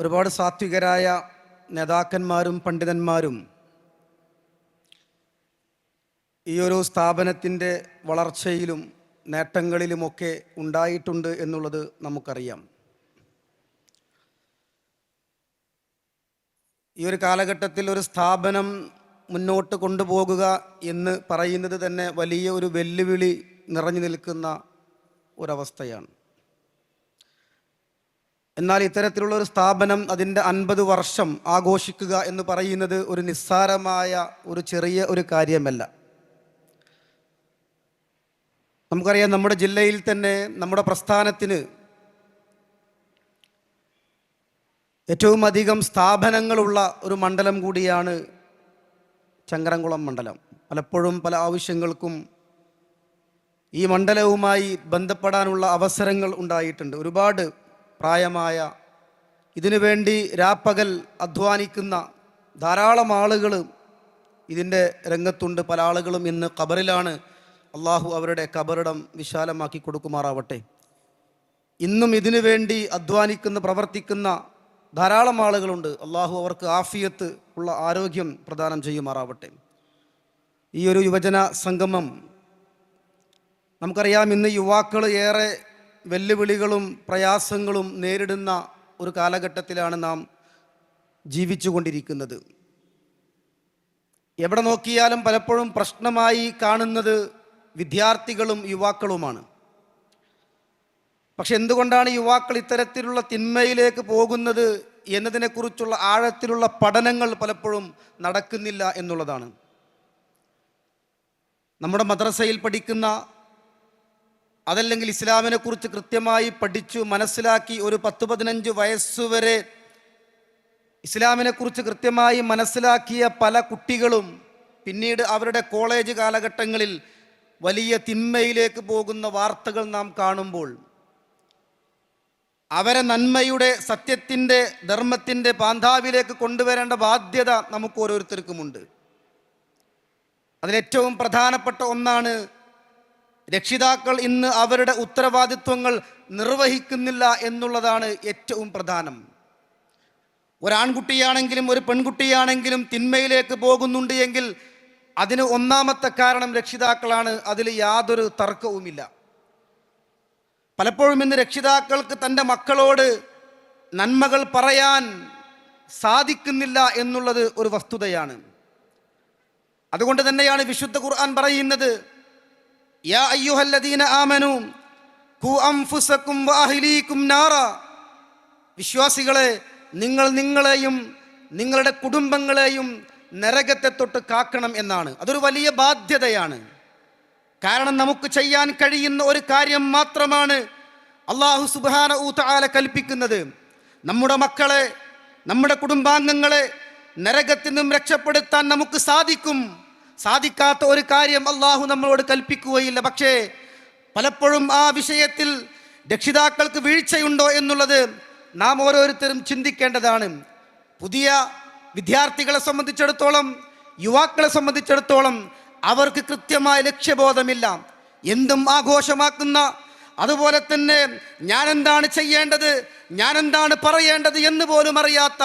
ഒരുപാട് സാത്വികരായ നേതാക്കന്മാരും പണ്ഡിതന്മാരും ഈ ഒരു സ്ഥാപനത്തിന്റെ വളർച്ചയിലും നേട്ടങ്ങളിലുമൊക്കെ ഉണ്ടായിട്ടുണ്ട് എന്നുള്ളത് നമുക്കറിയാം. ഈ ഒരു കാലഘട്ടത്തിൽ ഒരു സ്ഥാപനം മുന്നോട്ട് കൊണ്ടുപോകുക എന്ന് പറയുന്നത് തന്നെ വലിയ ഒരു വെല്ലുവിളി നിറഞ്ഞു നിൽക്കുന്ന ഒരവസ്ഥയാണ്. എന്നാൽ ഇത്തരത്തിലുള്ള ഒരു സ്ഥാപനം അതിന്റെ അൻപത് വർഷം ആഘോഷിക്കുക എന്ന് പറയുന്നത് ഒരു നിസ്സാരമായ ഒരു ചെറിയ ഒരു കാര്യമല്ല. നമുക്കറിയാം നമ്മുടെ ജില്ലയിൽ തന്നെ നമ്മുടെ പ്രസ്ഥാനത്തിന് ഏറ്റവും അധികം സ്ഥാപനങ്ങളുള്ള ഒരു മണ്ഡലം കൂടിയാണ് ചങ്കരംകുളം മണ്ഡലം. പലപ്പോഴും പല ആവശ്യങ്ങൾക്കും ഈ മണ്ഡലവുമായി ബന്ധപ്പെടാനുള്ള അവസരങ്ങൾ ഉണ്ടായിട്ടുണ്ട്. ഒരുപാട് പ്രായമായ ഇതിനു വേണ്ടി രാപ്പകൽ അധ്വാനിക്കുന്ന ധാരാളം ആളുകൾ ഇതിന്റെ രംഗത്തുണ്ട്. പല ആളുകളും ഇന്ന് ഖബറിലാണ്. അള്ളാഹു അവരുടെ ഖബറിടം വിശാലമാക്കി കൊടുക്കുമാറാവട്ടെ. ഇന്നും ഇതിനു വേണ്ടി അധ്വാനിക്കുന്ന പ്രവർത്തിക്കുന്ന ധാരാളം ആളുകളുണ്ട്. അള്ളാഹു അവർക്ക് ആഫിയത്ത് ഉള്ള ആരോഗ്യം പ്രദാനം ചെയ്യുമാറാവട്ടെ. ഈ ഒരു യുവജന സംഗമം നമുക്കറിയാം ഇന്ന് യുവാക്കൾ ഏറെ വെല്ലുവിളികളും പ്രയാസങ്ങളും നേരിടുന്ന ഒരു കാലഘട്ടത്തിലാണ് നാം ജീവിച്ചുകൊണ്ടിരിക്കുന്നത്. എവിടെ നോക്കിയാലും പലപ്പോഴും പ്രശ്നമായി കാണുന്നത് വിദ്യാർത്ഥികളും യുവാക്കളുമാണ്. പക്ഷെ എന്തുകൊണ്ടാണ് യുവാക്കൾ ഇത്തരത്തിലുള്ള തിന്മയിലേക്ക് പോകുന്നത് എന്നതിനെക്കുറിച്ചുള്ള ആഴത്തിലുള്ള പഠനങ്ങൾ പലപ്പോഴും നടക്കുന്നില്ല എന്നുള്ളതാണ്. നമ്മുടെ മദ്രസയിൽ പഠിക്കുന്ന അതല്ലെങ്കിൽ ഇസ്ലാമിനെ കുറിച്ച് കൃത്യമായി പഠിച്ചു മനസ്സിലാക്കി ഒരു പത്ത് പതിനഞ്ച് വയസ്സുവരെ ഇസ്ലാമിനെ കുറിച്ച് കൃത്യമായി മനസ്സിലാക്കിയ പല കുട്ടികളും പിന്നീട് അവരുടെ കോളേജ് കാലഘട്ടങ്ങളിൽ വലിയ തിന്മയിലേക്ക് പോകുന്ന വാർത്തകൾ നാം കാണുമ്പോൾ അവരെ നന്മയുടെ സത്യത്തിന്റെ ധർമ്മത്തിന്റെ പാന്താവിലേക്ക് കൊണ്ടുവരേണ്ട ബാധ്യത നമുക്ക് ഓരോരുത്തർക്കുമുണ്ട്. അതിലേറ്റവും പ്രധാനപ്പെട്ട ഒന്നാണ് രക്ഷിതാക്കൾ ഇന്ന് അവരുടെ ഉത്തരവാദിത്വങ്ങൾ നിർവഹിക്കുന്നില്ല എന്നുള്ളതാണ് ഏറ്റവും പ്രധാനം. ഒരാൺകുട്ടിയാണെങ്കിലും ഒരു പെൺകുട്ടിയാണെങ്കിലും തിന്മയിലേക്ക് പോകുന്നുണ്ട് എങ്കിൽ അതിന് ഒന്നാമത്തെ കാരണം രക്ഷിതാക്കളാണ്. അതിൽ യാതൊരു തർക്കവുമില്ല. പലപ്പോഴും ഇന്ന് രക്ഷിതാക്കൾക്ക് തന്റെ മക്കളോട് നന്മകൾ പറയാൻ സാധിക്കുന്നില്ല എന്നുള്ളത് ഒരു വസ്തുതയാണ്. അതുകൊണ്ട് തന്നെയാണ് വിശുദ്ധ ഖുർആൻ പറയുന്നത് യാ الذين ആമനു كو انفسكم واهليكم നാറ. വിശ്വാസികളെ നിങ്ങൾ നിങ്ങളെയും നിങ്ങളുടെ കുടുംബങ്ങളെയും നരകത്തെ തൊട്ട് കാക്കണം എന്നാണ്. അതൊരു വലിയ ബാധ്യതയാണ്. കാരണം നമുക്ക് ചെയ്യാൻ കഴിയുന്ന ഒരു കാര്യം മാത്രമാണ് അള്ളാഹു സുബാന ഊത്താല കൽപ്പിക്കുന്നത്. നമ്മുടെ മക്കളെ നമ്മുടെ കുടുംബാംഗങ്ങളെ നരകത്തിൽ നിന്നും രക്ഷപ്പെടുത്താൻ നമുക്ക് സാധിക്കും. സാധിക്കാത്ത ഒരു കാര്യം അള്ളാഹു നമ്മളോട് കൽപ്പിക്കുകയില്ല. പക്ഷേ പലപ്പോഴും ആ വിഷയത്തിൽ രക്ഷിതാക്കൾക്ക് വീഴ്ചയുണ്ടോ എന്നുള്ളത് നാം ഓരോരുത്തരും ചിന്തിക്കേണ്ടതാണ്. പുതിയ വിദ്യാർത്ഥികളെ സംബന്ധിച്ചിടത്തോളം യുവാക്കളെ സംബന്ധിച്ചിടത്തോളം അവർക്ക് കൃത്യമായ ലക്ഷ്യബോധമില്ല. എന്തും ആഘോഷമാക്കുന്ന അതുപോലെ തന്നെ ഞാൻ എന്താണ് ചെയ്യേണ്ടത് ഞാൻ എന്താണ് പറയേണ്ടത് എന്ന് പോലും അറിയാത്ത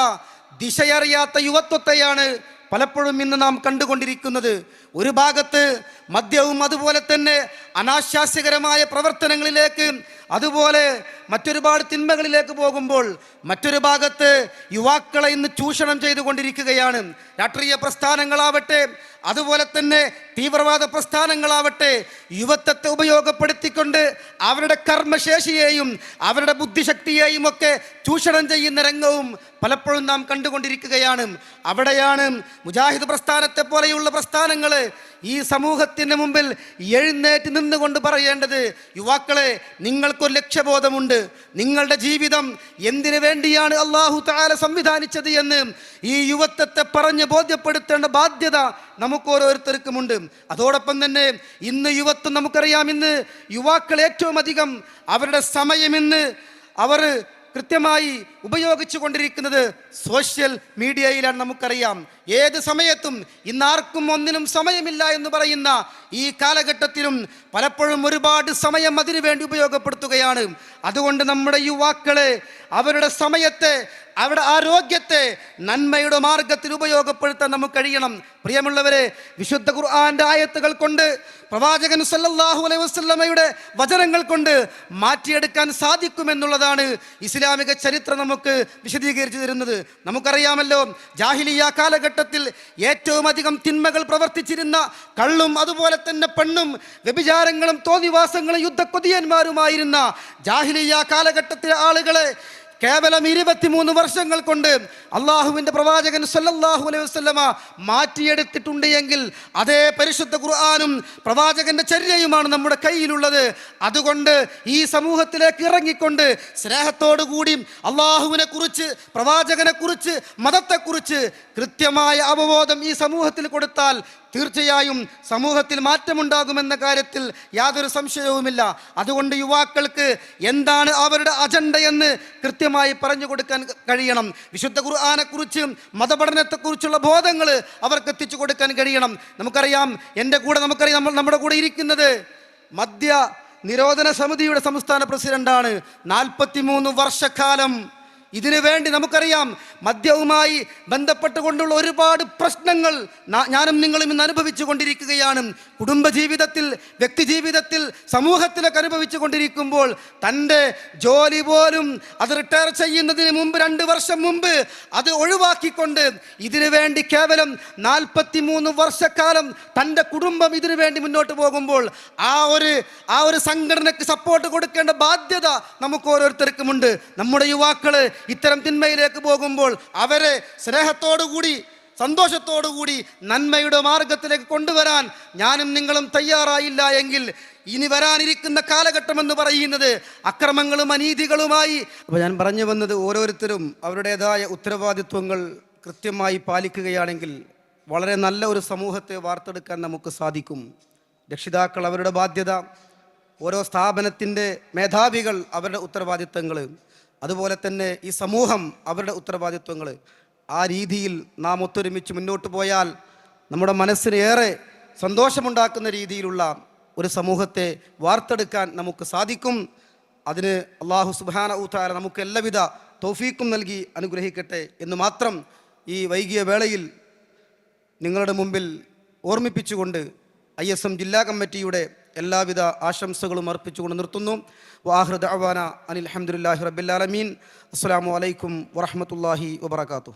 ദിശയറിയാത്ത യുവത്വത്തെയാണ് പലപ്പോഴും ഇന്ന് നാം കണ്ടുകൊണ്ടിരിക്കുന്നത് ഒരു ഭാഗത്ത് മദ്യവും അതുപോലെ തന്നെ അനാശാസ്യകരമായ പ്രവർത്തനങ്ങളിലേക്ക് അതുപോലെ മറ്റൊരുപാട് തിന്മകളിലേക്ക് പോകുമ്പോൾ മറ്റൊരു ഭാഗത്ത് യുവാക്കളെ ഇന്ന് ചൂഷണം ചെയ്തുകൊണ്ടിരിക്കുകയാണ്. രാഷ്ട്രീയ പ്രസ്ഥാനങ്ങളാവട്ടെ അതുപോലെ തന്നെ തീവ്രവാദ പ്രസ്ഥാനങ്ങളാവട്ടെ യുവത്വത്തെ ഉപയോഗപ്പെടുത്തിക്കൊണ്ട് അവരുടെ കർമ്മശേഷിയെയും അവരുടെ ബുദ്ധിശക്തിയെയും ഒക്കെ ചൂഷണം ചെയ്യുന്ന രംഗവും പലപ്പോഴും നാം കണ്ടുകൊണ്ടിരിക്കുകയാണ്. അവിടെയാണ് മുജാഹിദ് പ്രസ്ഥാനത്തെ പോലെയുള്ള പ്രസ്ഥാനങ്ങൾ ഈ സമൂഹത്തിന് മുമ്പിൽ എഴുന്നേറ്റ് നിന്നുകൊണ്ട് പറയേണ്ടത് യുവാക്കളെ നിങ്ങൾക്കൊരു ലക്ഷ്യബോധമുണ്ട്. നിങ്ങളുടെ ജീവിതം എന്തിനു വേണ്ടിയാണ് അള്ളാഹു താല സംവിധാനിച്ചത് എന്ന് ഈ യുവത്വത്തെ പറഞ്ഞ് ബോധ്യപ്പെടുത്തേണ്ട ബാധ്യത നമുക്ക് ഓരോരുത്തർക്കുമുണ്ട് അതോടൊപ്പം തന്നെ ഇന്ന് യുവത്വം നമുക്കറിയാം. ഇന്ന് യുവാക്കൾ ഏറ്റവും അധികം അവരുടെ സമയം ഇന്ന് അവർ കൃത്യമായി ഉപയോഗിച്ചു കൊണ്ടിരിക്കുന്നത് സോഷ്യൽ മീഡിയയിലാണ് നമുക്കറിയാം. ഏത് സമയത്തും ഇന്നാർക്കും ഒന്നിനും സമയമില്ല എന്ന് പറയുന്ന ഈ കാലഘട്ടത്തിലും പലപ്പോഴും ഒരുപാട് സമയം അതിനു വേണ്ടി ഉപയോഗപ്പെടുത്തുകയാണ്. അതുകൊണ്ട് നമ്മുടെ യുവാക്കളെ അവരുടെ സമയത്തെ അവരുടെ ആരോഗ്യത്തെ നന്മയുടെ മാർഗത്തിൽ ഉപയോഗപ്പെടുത്താൻ നമുക്ക് കഴിയണം. പ്രിയമുള്ളവരെ വിശുദ്ധ ഖുർആന്റെ ആയത്തുകൾ കൊണ്ട് പ്രവാചകൻ സല്ലല്ലാഹു അലൈഹി വസല്ലമയുടെ വചനങ്ങൾ കൊണ്ട് മാറ്റിയെടുക്കാൻ സാധിക്കുമെന്നുള്ളതാണ് ഇസ്ലാമിക ചരിത്രം നമുക്ക് വിശദീകരിച്ചു തരുന്നത്. നമുക്കറിയാമല്ലോ ജാഹിലിയ കാലഘട്ടത്തിൽ ഏറ്റവും അധികം തിന്മകൾ പ്രവർത്തിച്ചിരുന്ന കള്ളും അതുപോലെ തന്നെ പെണ്ണും വ്യഭിചാരങ്ങളും തോന്നിവാസങ്ങളും യുദ്ധക്കൊതിയന്മാരുമായിരുന്ന ജാഹിലിയ കാലഘട്ടത്തിലെ ആളുകളെ കേവലം ഇരുപത്തിമൂന്ന് വർഷങ്ങൾ കൊണ്ട് അള്ളാഹുവിന്റെ പ്രവാചകൻ സല്ലല്ലാഹു അലൈഹി വസല്ലമ മാറ്റിയെടുത്തിട്ടുണ്ട് എങ്കിൽ അതേ പരിശുദ്ധ ഖുർആാനും പ്രവാചകന്റെ ചര്യയുമാണ് നമ്മുടെ കയ്യിലുള്ളത്. അതുകൊണ്ട് ഈ സമൂഹത്തിലേക്ക് ഇറങ്ങിക്കൊണ്ട് സ്നേഹത്തോടു കൂടി അള്ളാഹുവിനെ കുറിച്ച് പ്രവാചകനെ കുറിച്ച് മതത്തെക്കുറിച്ച് കൃത്യമായ അവബോധം ഈ സമൂഹത്തിൽ കൊടുത്താൽ തീർച്ചയായും സമൂഹത്തിൽ മാറ്റമുണ്ടാകുമെന്ന കാര്യത്തിൽ യാതൊരു സംശയവുമില്ല. അതുകൊണ്ട് യുവാക്കൾക്ക് എന്താണ് അവരുടെ അജണ്ട എന്ന് കൃത്യമായി പറഞ്ഞു കൊടുക്കാൻ കഴിയണം. വിശുദ്ധ ഖുർആാനെക്കുറിച്ച് മതപഠനത്തെക്കുറിച്ചുള്ള ബോധങ്ങൾ അവർക്ക് എത്തിച്ചു കൊടുക്കാൻ കഴിയണം. നമുക്കറിയാം എന്റെ കൂടെ നമുക്കറിയാം നമ്മുടെ കൂടെ ഇരിക്കുന്നത് മദ്യ നിരോധന സമിതിയുടെ സംസ്ഥാന പ്രസിഡന്റാണ്. നാൽപ്പത്തിമൂന്ന് വർഷക്കാലം ഇതിനു വേണ്ടി നമുക്കറിയാം മദ്യവുമായി ബന്ധപ്പെട്ടുകൊണ്ടുള്ള ഒരുപാട് പ്രശ്നങ്ങൾ ഞാനും നിങ്ങളും ഇന്ന് അനുഭവിച്ചു കൊണ്ടിരിക്കുകയാണ്. കുടുംബജീവിതത്തിൽ വ്യക്തിജീവിതത്തിൽ സമൂഹത്തിലൊക്കെ അനുഭവിച്ചു കൊണ്ടിരിക്കുമ്പോൾ തന്റെ ജോലി പോലും അത് റിട്ടയർ ചെയ്യുന്നതിന് മുമ്പ് രണ്ട് വർഷം മുമ്പ് അത് ഒഴിവാക്കിക്കൊണ്ട് ഇതിനു വേണ്ടി കേവലം നാൽപ്പത്തി മൂന്ന് വർഷക്കാലം തന്റെ കുടുംബം ഇതിനു വേണ്ടി മുന്നോട്ട് പോകുമ്പോൾ ആ ഒരു ആ ഒരു സംഘടനയ്ക്ക് സപ്പോർട്ട് കൊടുക്കേണ്ട ബാധ്യത നമുക്ക് ഓരോരുത്തർക്കുമുണ്ട്. നമ്മുടെ യുവാക്കൾ ഇത്തരം തിന്മയിലേക്ക് പോകുമ്പോൾ അവരെ സ്നേഹത്തോടുകൂടി സന്തോഷത്തോടുകൂടി നന്മയുടെ മാർഗത്തിലേക്ക് കൊണ്ടുവരാൻ ഞാനും നിങ്ങളും തയ്യാറായില്ല എങ്കിൽ ഇനി വരാനിരിക്കുന്ന കാലഘട്ടം എന്ന് പറയുന്നത് അക്രമങ്ങളും അനീതികളുമായി. അപ്പോൾ ഞാൻ പറഞ്ഞു വന്നത് ഓരോരുത്തരും അവരുടേതായ ഉത്തരവാദിത്വങ്ങൾ കൃത്യമായി പാലിക്കുകയാണെങ്കിൽ വളരെ നല്ല ഒരു സമൂഹത്തെ വാർത്തെടുക്കാൻ നമുക്ക് സാധിക്കും. രക്ഷിതാക്കൾ അവരുടെ ബാധ്യത ഓരോ സ്ഥാപനത്തിന്റെ മേധാവികൾ അവരുടെ ഉത്തരവാദിത്തങ്ങൾ അതുപോലെ തന്നെ ഈ സമൂഹം അവരുടെ ഉത്തരവാദിത്വങ്ങൾ. ആ രീതിയിൽ നാം ഒത്തൊരുമിച്ച് മുന്നോട്ട് പോയാൽ നമ്മുടെ മനസ്സിന് ഏറെ സന്തോഷമുണ്ടാക്കുന്ന രീതിയിലുള്ള ഒരു സമൂഹത്തെ വാർത്തെടുക്കാൻ നമുക്ക് സാധിക്കും. അതിന് അള്ളാഹു സുബാന ഊത്താല നമുക്ക് എല്ലാവിധ തൗഫീക്കും നൽകി അനുഗ്രഹിക്കട്ടെ എന്ന് മാത്രം ഈ വൈകിയ വേളയിൽ നിങ്ങളുടെ മുമ്പിൽ ഓർമ്മിപ്പിച്ചുകൊണ്ട് ഐ എസ് എം ജില്ലാ കമ്മിറ്റിയുടെ എല്ലാവിധ ആശംസകളും അർപ്പിച്ചുകൊണ്ട് നിർത്തുന്നു. വാഹൃദ് അവാന അനിൽ അഹമ്മദുല്ലാഹി റബ്ബില്ലാലമീൻ അസ്സാം വലൈക്കും വറഹമത്തല്ലാഹി വബർക്കാത്തു